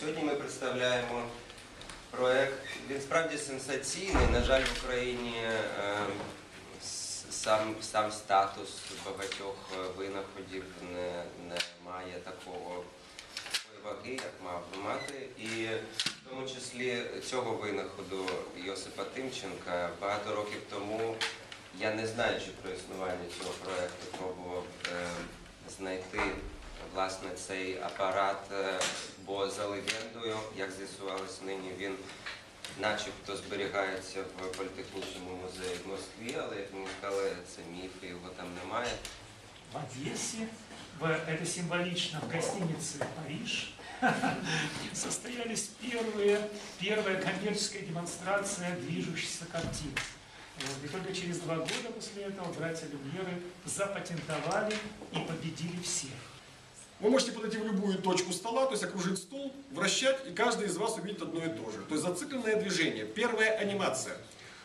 Сьогодні ми представляємо проект. Він справді сенсаційний. На жаль, в Україні е, сам, сам статус багатьох е, винаходів не, не має такого ваги, як мав би мати. І тому числі цього винаходу Йосипа Тимченка багато років тому я не знаючи про існування цього проекту, пробував е, знайти власне цей апарат, е, бо за легендою, як з'ясувалось нині, він начебто зберігається в політехнічному музеї в Москві, але як мені сказали, це міф, і його там немає. в Одессе, в, это символично, в гостинице «Париж» состоялись первые, первая коммерческая демонстрация движущейся картины. Вот. И только через два года после этого братья Люмьеры запатентовали и победили всех. Вы можете подойти в любую точку стола, то есть окружить стол, вращать, и каждый из вас увидит одно и то же. То есть зацикленное движение. Первая анимация.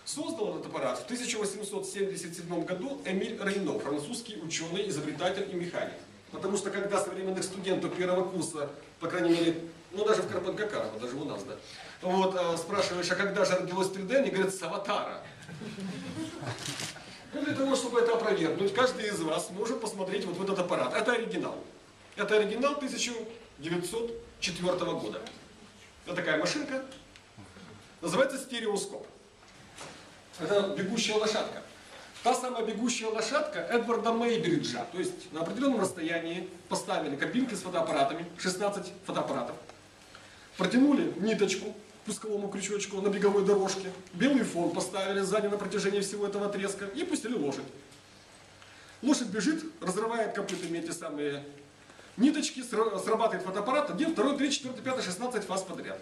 Создал этот аппарат в 1877 году Эмиль Рейно, французский ученый, изобретатель и механик. Потому что когда современных студентов первого курса, по крайней мере, ну даже в Карпенко-Карово, даже у нас, да, вот, а, спрашиваешь, а когда же родилось 3D, они говорят, с аватара. Ну, для того, чтобы это опровергнуть, каждый из вас может посмотреть вот в этот аппарат. Это оригинал. Это оригинал 1904 года. Вот такая машинка. Называется стереоскоп. Это бегущая лошадка. Та самая бегущая лошадка Эдварда Мейбриджа. То есть на определенном расстоянии поставили кабинки с фотоаппаратами, 16 фотоаппаратов. Протянули ниточку к пусковому крючочку на беговой дорожке. Белый фон поставили сзади на протяжении всего этого отрезка и пустили лошадь. Лошадь бежит, разрывает копытами эти самые ниточки, сра- срабатывает фотоаппарат, один, второй, третий, четвертый, пятый, шестнадцать фаз подряд.